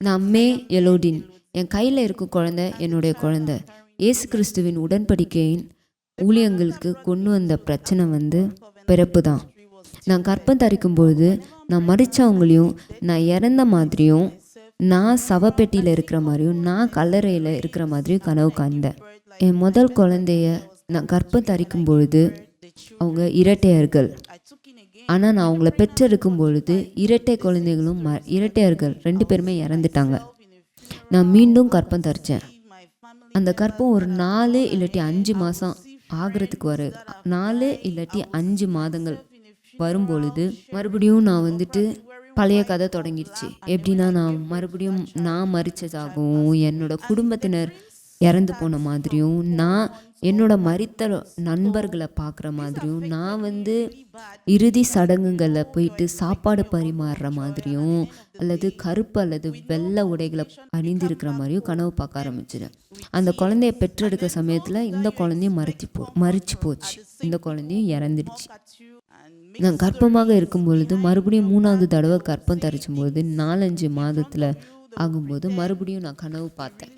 நான் மே எலோடின். என் கையில் இருக்கும் குழந்தை என்னுடைய குழந்த. இயேசு கிறிஸ்துவின் உடன்படிக்கையின் ஊழியங்களுக்கு கொண்டு வந்த பிரச்சனை வந்து பிறப்பு தான் நான் கற்பம் தரிக்கும் பொழுது நான் மறிச்சவங்களையும் நான் இறந்த மாதிரியும் நான் சவப்பெட்டியில் இருக்கிற மாதிரியும் நான் கல்லறையில் இருக்கிற மாதிரியும் கனவு காண்டேன். என் முதல் குழந்தைய நான் கற்பம் தரிக்கும் பொழுது அவங்க இரட்டையர்கள் ஆனால் நான் அவங்கள பெற்றெடுக்கும் பொழுது இரட்டை குழந்தைகளும் ம இரட்டையர்கள் ரெண்டு பேருமே இறந்துட்டாங்க. நான் மீண்டும் கற்பம் தரித்தேன் அந்த கற்பம் ஒரு நாலு இல்லாட்டி அஞ்சு மாதம் ஆகிறதுக்கு வர நாலு இல்லாட்டி அஞ்சு மாதங்கள் வரும்பொழுது மறுபடியும் நான் வந்துட்டு பழைய கதை தொடங்கிடுச்சு. எப்படின்னா நான் மறுபடியும் நான் மறிச்சதாகவும் என்னோட குடும்பத்தினர் இறந்து போன மாதிரியும் நான் என்னோட மறித்த நண்பர்களை பார்க்குற மாதிரியும் நான் வந்து இறுதி சடங்குங்களில் போயிட்டு சாப்பாடு பரிமாறுற மாதிரியும் அல்லது கருப்பு அல்லது வெள்ளை உடைகளை அணிந்திருக்கிற மாதிரியும் கனவு பார்க்க ஆரம்பிச்சிட்டேன் அந்த குழந்தைய பெற்றெடுக்க சமயத்தில் இந்த குழந்தையும் மறைச்சி போ மறிச்சு போச்சு. இந்த குழந்தையும் இறந்துடுச்சு. நான் கர்ப்பமாக இருக்கும் பொழுது மறுபடியும் மூணாவது தடவை கர்ப்பம் தரிச்சும் பொழுது நாலஞ்சு மாதத்தில் ஆகும்போது மறுபடியும் நான் கனவு பார்த்தேன்.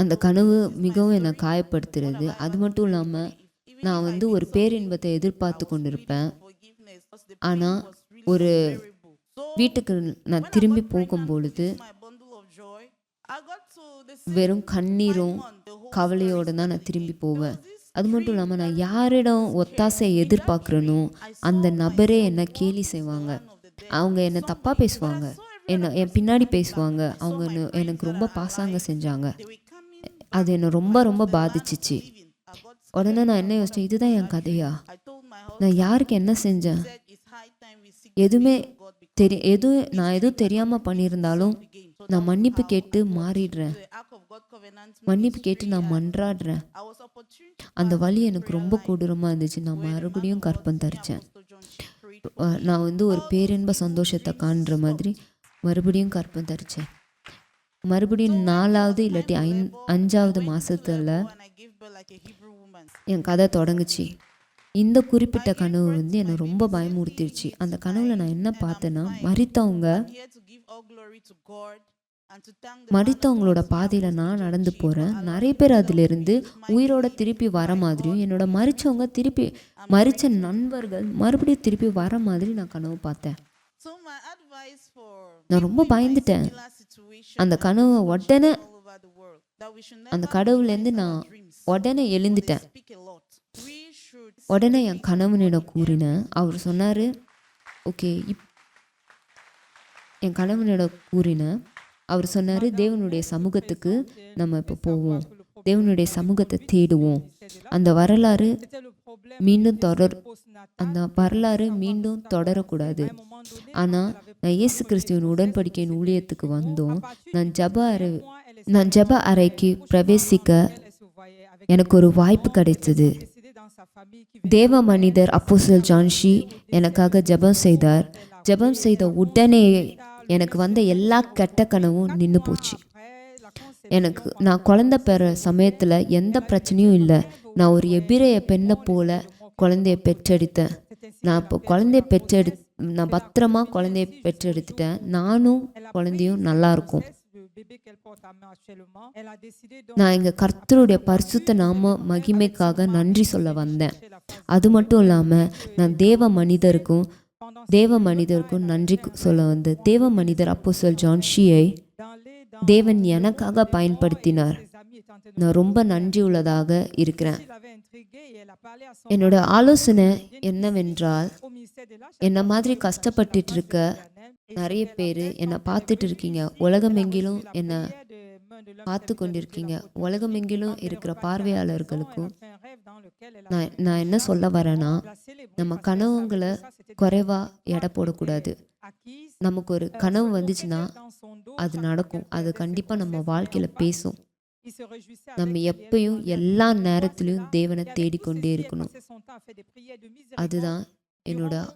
அந்த கனவு மிகவும் என்னை காயப்படுத்துறது அது மட்டும் இல்லாமல் நான் வந்து ஒரு பேரின்பத்தை எதிர்பார்த்து கொண்டிருப்பேன். ஆனால் ஒரு வீட்டுக்கு நான் திரும்பி போகும் பொழுது வெறும் கண்ணீரும் கவலையோடு தான் நான் திரும்பி போவேன். அது மட்டும் இல்லாமல் நான் யாரிடம் ஒத்தாசை எதிர்பார்க்குறேனோ அந்த நபரே என்னை கேலி செய்வாங்க. அவங்க என்னை தப்பாக பேசுவாங்க. என்னை என் பின்னாடி பேசுவாங்க. அவங்க எனக்கு ரொம்ப பாசாங்க செஞ்சாங்க. அது என்னை ரொம்ப ரொம்ப பாதிச்சிச்சு. உடனே நான் என்ன யோசிச்சேன் இதுதான் என் கதையா? நான் யாருக்கு என்ன செஞ்சேன்? எதுவுமே தெரிய எதுவும் நான் எதுவும் தெரியாமல் பண்ணியிருந்தாலும் நான் மன்னிப்பு கேட்டு மாறிடுறேன். மன்னிப்பு கேட்டு நான் மன்றாடுறேன். அந்த வலி எனக்கு ரொம்ப கொடூரமாக இருந்துச்சு. நான் மறுபடியும் கற்பம் தரிச்சேன். நான் வந்து ஒரு பேரின்ப சந்தோஷத்தை காண்ற மாதிரி மறுபடியும் கற்பம் தரிச்சேன். மறுபடியும் நாலாவது இல்லாட்டி ஐந் அஞ்சாவது மாதத்தில் என் கதை தொடங்குச்சு. இந்த குறிப்பிட்ட கனவு வந்து என்னை ரொம்ப பயமுறுத்திடுச்சு. அந்த கனவுல நான் என்ன பார்த்தேன்னா மறித்தவங்க மறித்தவங்களோட பாதையில நான் நடந்து போறேன். நிறைய பேர் அதுல இருந்து உயிரோட திருப்பி வர மாதிரியும் என்னோட மறிச்சவங்க திருப்பி மறிச்ச நண்பர்கள் மறுபடியும் திருப்பி வர மாதிரி நான் கனவு பார்த்தேன். நான் ரொம்ப பயந்துட்டேன். அந்த கனவை உடனே அந்த கடவுள்லேருந்து நான் உடனே எழுந்துட்டேன். உடனே என் கணவனிடம் கூறினேன். அவர் சொன்னார் ஓகே இப் என் கணவனிடம் கூறினேன். அவர் சொன்னார் தேவனுடைய சமூகத்துக்கு நம்ம இப்போ போவோம். தேவனுடைய சமூகத்தை தேடுவோம். அந்த வரலாறு மீண்டும் தொடர். அந்த வரலாறு மீண்டும் தொடரக்கூடாது. ஆனால் நான் இயேசு கிறிஸ்துவின் உடன்படிக்கையின் ஊழியத்துக்கு வந்தோம். நான் ஜப அறை நான் ஜப அறைக்கு பிரவேசிக்க எனக்கு ஒரு வாய்ப்பு கிடைத்தது. தேவ மனிதர் அப்போசல் ஜான்ஷி எனக்காக ஜெபம் செய்தார். ஜெபம் செய்த உடனே எனக்கு வந்த எல்லா கெட்ட கனவும் நின்று போச்சு. எனக்கு நான் குழந்த பெற சமயத்தில் எந்த பிரச்சனையும் இல்லை. நான் ஒரு எபிரைய பெண்ணை போல குழந்தைய பெற்றெடுத்தேன். நான் இப்போ குழந்தைய பெற்றெடு நான் பத்திரமா குழந்தைய பெற்றெடுத்துட்டேன். நானும் குழந்தையும் நல்லா இருக்கும். நான் எங்கள் கர்த்தருடைய பரிசுத்த நாம மகிமைக்காக நன்றி சொல்ல வந்தேன். அது மட்டும் இல்லாமல் நான் தேவ மனிதருக்கும் தேவ மனிதருக்கும் நன்றி சொல்ல வந்தேன். தேவ மனிதர் அப்போ சொல் ஜான்ஷியை தேவன் எனக்காக பயன்படுத்தினார். நான் ரொம்ப நன்றி உள்ளதாக இருக்கிறேன். என்னோட ஆலோசனை என்னவென்றால் என்ன மாதிரி கஷ்டப்பட்டுட்டு இருக்க நிறைய பேர் என்னை பார்த்துட்டு இருக்கீங்க உலகமெங்கிலும் என்னை பார்த்து கொண்டிருக்கீங்க உலகமெங்கிலும் இருக்கிற பார்வையாளர்களுக்கும் நான் நான் என்ன சொல்ல வரேன்னா நம்ம கனவுங்களை குறைவா எடை போடக்கூடாது. நமக்கு ஒரு கனவு வந்துச்சுன்னா அது நடக்கும். அது கண்டிப்பாக நம்ம வாழ்க்கையில் பேசும். நம்ம எப்பயும் எல்லா நேரத்திலையும் தேவனை தேடிக்கொண்டே இருக்கணும். அதுதான் என்னோட